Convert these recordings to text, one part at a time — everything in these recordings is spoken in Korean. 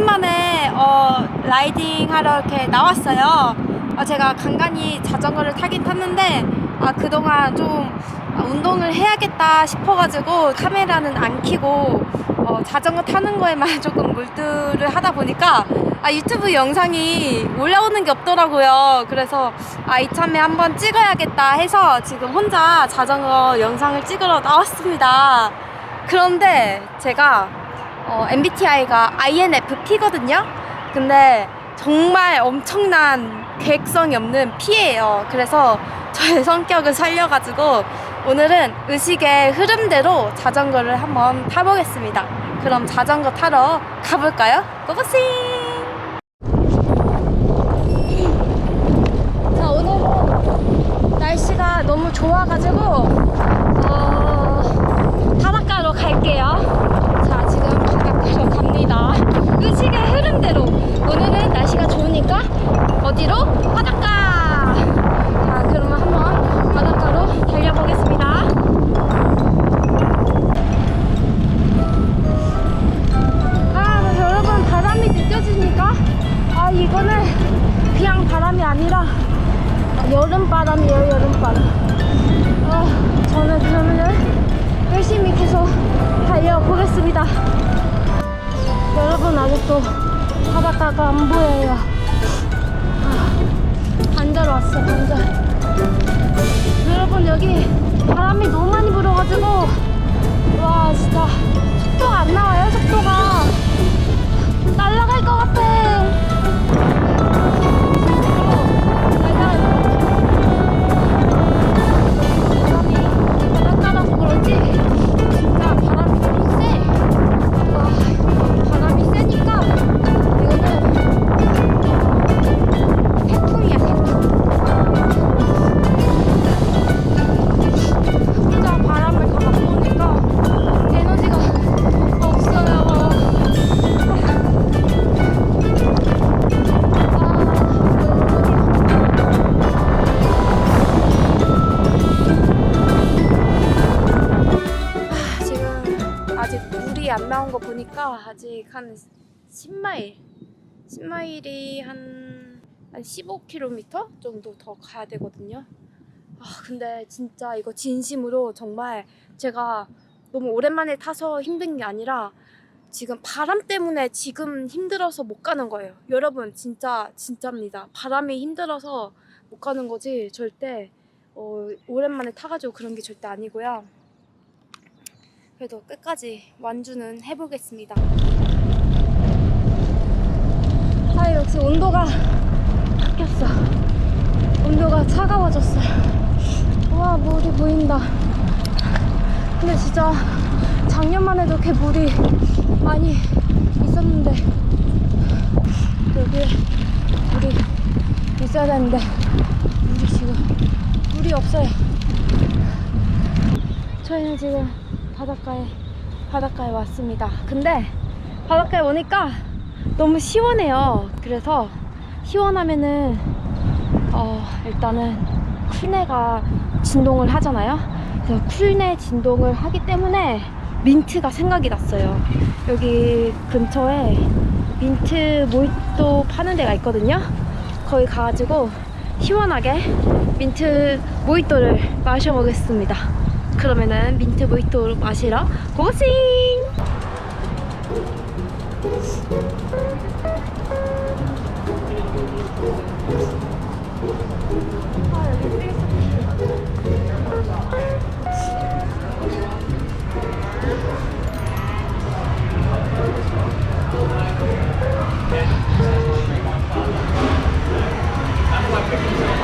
오랜만에 어, 라이딩 하러 이렇게 나왔어요. 어, 제가 간간히 자전거를 타긴 탔는데 아, 그동안 좀 아, 운동을 해야겠다 싶어가지고 카메라는 안 켜고 어, 자전거 타는 거에만 조금 몰두를 하다 보니까 아, 유튜브 영상이 올라오는 게 없더라고요. 그래서 아, 이참에 한번 찍어야겠다 해서 지금 혼자 자전거 영상을 찍으러 나왔습니다. 그런데 제가 어, MBTI가 INFP거든요. 근데 정말 엄청난 계획성이 없는 P예요. 그래서 저의 성격을 살려가지고 오늘은 의식의 흐름대로 자전거를 한번 타보겠습니다. 그럼 자전거 타러 가볼까요? 고고싱! 자, 오늘은 날씨가 너무 좋아가지고, 어, 바닷가로 갈게요. 갑니다. 의식의 흐름대로. 오늘은 날씨가 좋으니까, 어디로? 바닷가! 자, 그러면 한번 바닷가로 달려보겠습니다. 아, 여러분, 바람이 느껴지니까? 아, 이거는 그냥 바람이 아니라, 여름 바람이에요, 여름 바람. 아, 저는 그러면은 열심히 계속 달려보겠습니다. 여러분, 아직도 바닷가가 안 보여요. 아, 반절 왔어, 반절. 여러분, 여기 바람이 너무 많이 불어가지고, 와, 진짜 속도가 안 나와요, 속도가. 한 10마일 10마일이 한, 한 15km 정도 더 가야 되거든요. 아 근데 진짜 이거 진심으로 정말 제가 너무 오랜만에 타서 힘든 게 아니라 지금 바람 때문에 지금 힘들어서 못 가는 거예요. 여러분 진짜 진짜입니다. 바람이 힘들어서 못 가는 거지 절대 어, 오랜만에 타가지고 그런 게 절대 아니고요. 그래도 끝까지 완주는 해보겠습니다. 아, 역시 온도가 바뀌었어. 온도가 차가워졌어요. 와, 물이 보인다. 근데 진짜 작년만 해도 이렇게 물이 많이 있었는데, 여기에 물이 있어야 되는데, 물이 지금, 물이 없어요. 저희는 지금 바닷가에 바닷가에 왔습니다. 근데 바닷가에 오니까 너무 시원해요. 그래서 시원하면은 어 일단은 쿨내가 진동을 하잖아요. 그래서 쿨내 진동을 하기 때문에 민트가 생각이 났어요. 여기 근처에 민트 모히또 파는 데가 있거든요. 거기 가가지고 시원하게 민트 모히또를 마셔보겠습니다. 그러면은 민트 모히또 마시러 고고싱! 아, 여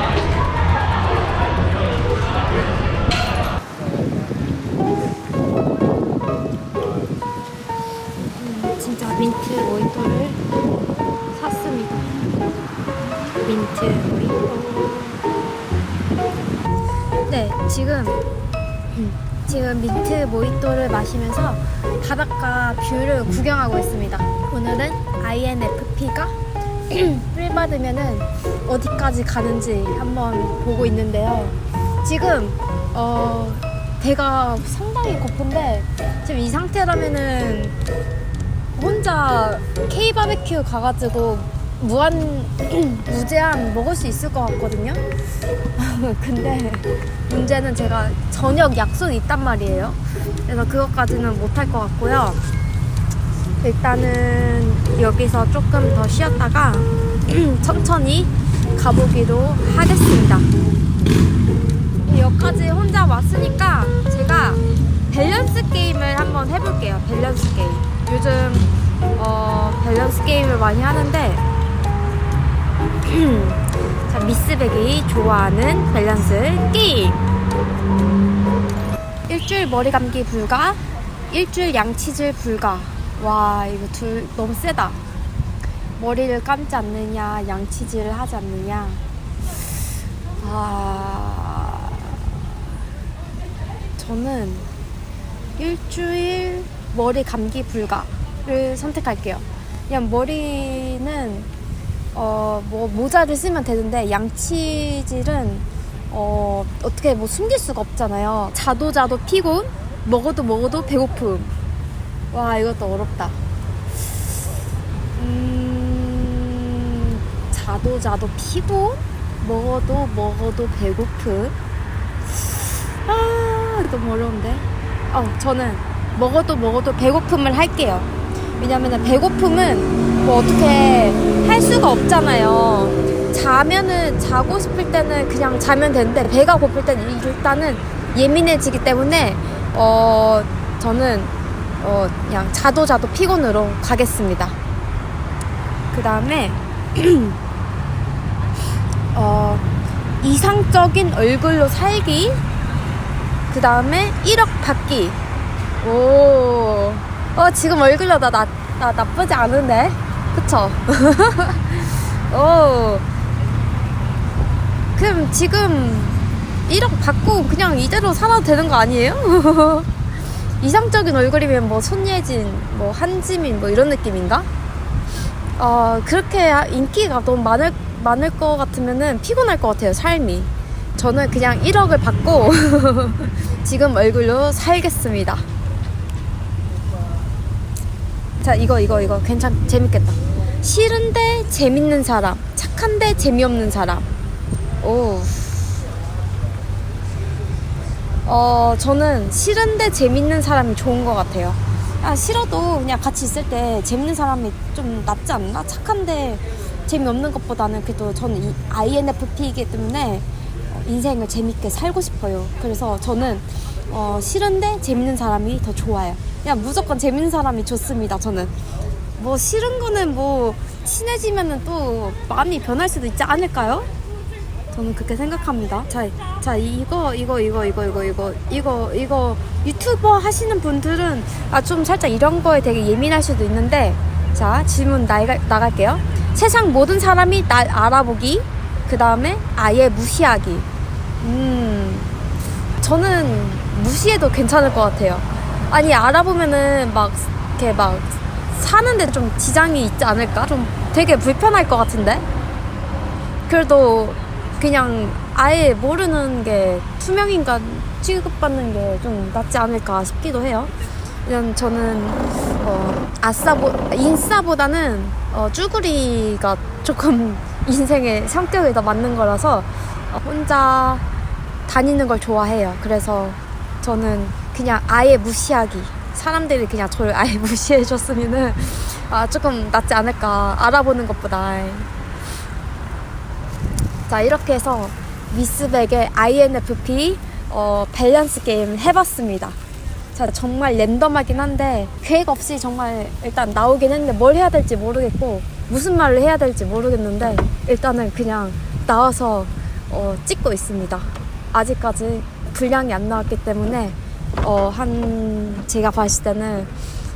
지금 음, 지금 민트 모히또를 마시면서 바닷가 뷰를 구경하고 있습니다. 오늘은 INFP가 삘 받으면은 어디까지 가는지 한번 보고 있는데요. 지금 어 배가 상당히 고픈데 지금 이 상태라면은 혼자 K 바베큐 가가지고 무한 무제한 먹을 수 있을 것 같거든요. 근데 문제는 제가 저녁 약속이 있단 말이에요. 그래서 그것까지는 못할 것 같고요. 일단은 여기서 조금 더 쉬었다가 천천히 가보기로 하겠습니다. 여기까지 혼자 왔으니까 제가 밸런스 게임을 한번 해볼게요. 밸런스 게임. 요즘 어, 밸런스 게임을 많이 하는데 자, 미스백이 좋아하는 밸런스 게임. 일주일 머리 감기 불가, 일주일 양치질 불가. 와 이거 둘 너무 세다. 머리를 감지 않느냐, 양치질을 하지 않느냐. 아 저는 일주일 머리 감기 불가를 선택할게요. 그냥 머리는 어 뭐 모자를 쓰면 되는데 양치질은 어 어떻게 뭐 숨길 수가 없잖아요. 자도 자도 피곤, 먹어도 먹어도 배고픔. 와 이것도 어렵다. 음 자도 자도 피곤, 먹어도 먹어도 배고픔. 아 너무 어려운데. 어 저는 먹어도 먹어도 배고픔을 할게요. 왜냐면은 배고픔은 뭐 어떻게 할 수가 없잖아요. 자면은 자고 싶을 때는 그냥 자면 되는데 배가 고플 때는 일단은 예민해지기 때문에 어 저는 어 그냥 자도 자도 피곤으로 가겠습니다. 그 다음에 어 이상적인 얼굴로 살기 그 다음에 1억 받기 오, 어, 지금 얼굴로 나, 나, 나 나쁘지 않은데? 그쵸? 오, 그럼 지금 1억 받고 그냥 이대로 살아도 되는 거 아니에요? 이상적인 얼굴이면 뭐 손예진, 뭐 한지민 뭐 이런 느낌인가? 어, 그렇게 인기가 너무 많을, 많을 것 같으면은 피곤할 것 같아요, 삶이. 저는 그냥 1억을 받고 지금 얼굴로 살겠습니다. 자, 이거, 이거, 이거. 괜찮, 재밌겠다. 싫은데 재밌는 사람. 착한데 재미없는 사람. 오. 어, 저는 싫은데 재밌는 사람이 좋은 것 같아요. 아, 싫어도 그냥 같이 있을 때 재밌는 사람이 좀 낫지 않나? 착한데 재미없는 것보다는 그래도 저는 이 INFP이기 때문에 어, 인생을 재밌게 살고 싶어요. 그래서 저는 어, 싫은데 재밌는 사람이 더 좋아요. 그냥 무조건 재밌는 사람이 좋습니다. 저는 뭐 싫은 거는 뭐 친해지면은 또 마음이 변할 수도 있지 않을까요? 저는 그렇게 생각합니다. 자, 자 이거 이거 이거 이거 이거 이거 이거 이거 유튜버 하시는 분들은 아 좀 살짝 이런 거에 되게 예민할 수도 있는데 자 질문 나가, 나갈게요. 세상 모든 사람이 날 알아보기 그 다음에 아예 무시하기. 음 저는 무시해도 괜찮을 것 같아요. 아니 알아보면은 막 이렇게 막 사는데 좀 지장이 있지 않을까? 좀 되게 불편할 것 같은데. 그래도 그냥 아예 모르는 게 투명인간 취급받는 게 좀 낫지 않을까 싶기도 해요. 그냥 저는 어, 아싸보 인싸보다는 어, 쭈구리가 조금 인생의 성격에 더 맞는 거라서 어, 혼자 다니는 걸 좋아해요. 그래서 저는 그냥 아예 무시하기. 사람들이 그냥 저를 아예 무시해 줬으면은 아, 조금 낫지 않을까 알아보는 것보다. 자 이렇게 해서 미스백의 INFP 어, 밸런스 게임 해봤습니다. 자 정말 랜덤하긴 한데 계획 없이 정말 일단 나오긴 했는데 뭘 해야 될지 모르겠고 무슨 말을 해야 될지 모르겠는데 일단은 그냥 나와서 어, 찍고 있습니다. 아직까지 분량이 안 나왔기 때문에 어, 한 제가 봤을 때는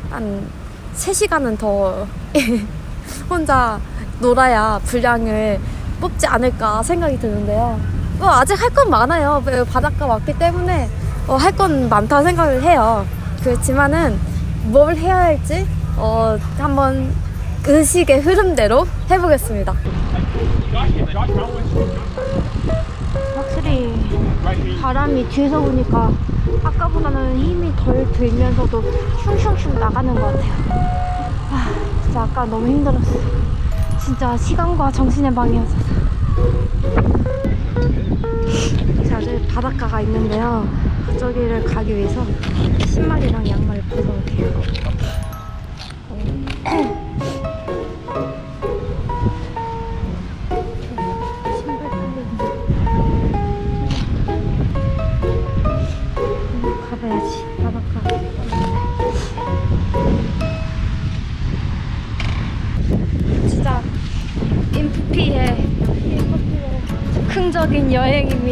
한 3시간은 더 혼자 놀아야 분량을 뽑지 않을까 생각이 드는데요. 뭐 아직 할 건 많아요. 바닷가 왔기 때문에 어, 할 건 많다 생각을 해요. 그렇지만은 뭘 해야 할지 어, 한번 의식의 흐름대로 해보겠습니다. 확실히 바람이 뒤에서 보니까 아까보다는 힘이 덜 들면서도 슝슝슝 나가는 것 같아요. 아, 진짜 아까 너무 힘들었어. 진짜 시간과 정신의 방해였어서. 자주 바닷가가 있는데요. 저기를 가기 위해서 신발이랑 양말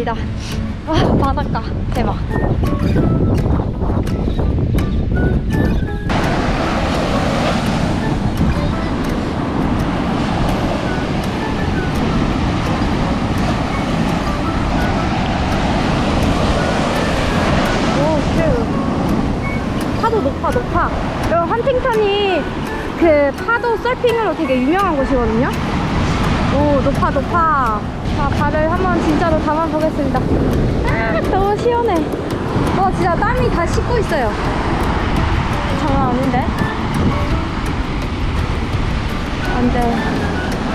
여행입니다. 와 바닷가 대박. 그 파도 서핑으로 되게 유명한 곳이거든요. 오, 높아, 높아. 자, 발을 진짜로 담아보겠습니다. 아, 너무 시원해. 어, 진짜 땀이 다 씻고 있어요. 장난 아닌데? 안 돼.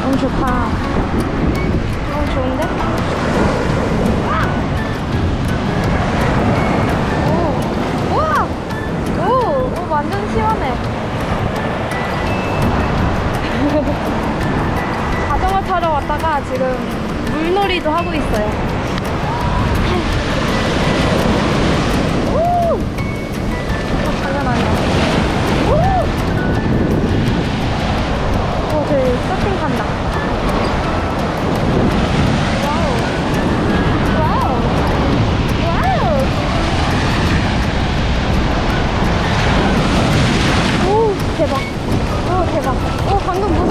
너무 좋다. 너무 좋은데? 오, 우와! 완전 시원해. 자전거 타러 왔다가 지금 물놀이도 하고 있어요. 대박. 오 대박. 오 방금 무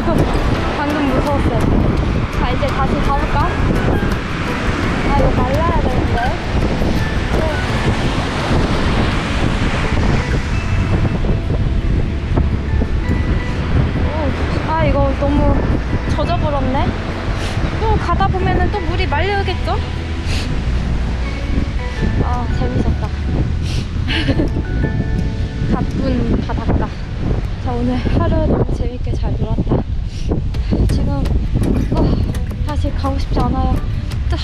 방금 무서웠어요 자 이제 다시 가볼까? 아 이거 말라야 되는데 오, 아 이거 너무 젖어버렸네 또 가다 보면은 또 물이 말려겠죠?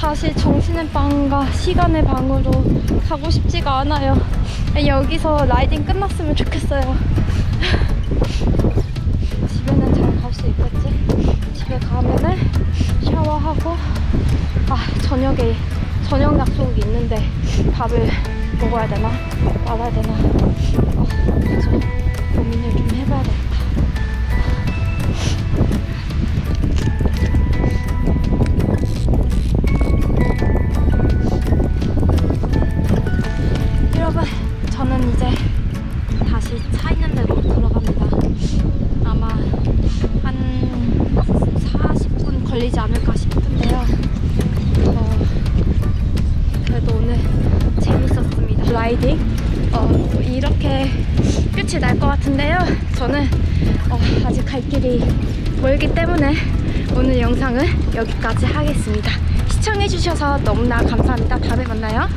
또 다시 정신의 방과 시간의 방으로 가고 싶지가 않아요. 여기서 라이딩 끝났으면 좋겠어요. 집에는 잘 갈 수 있겠지? 집에 가면은 샤워하고 아 저녁에 저녁 약속이 있는데 밥을 먹어야 되나? 말아야 되나? 어, 그래서 고민을 좀 해봐야 되겠다 걸리지 않을까 싶은데요 어, 그래도 오늘 재밌었습니다. 라이딩 어, 이렇게 끝이 날 것 같은데요. 저는 어, 아직 갈 길이 멀기 때문에 오늘 영상은 여기까지 하겠습니다. 시청해주셔서 너무나 감사합니다. 다음에 만나요.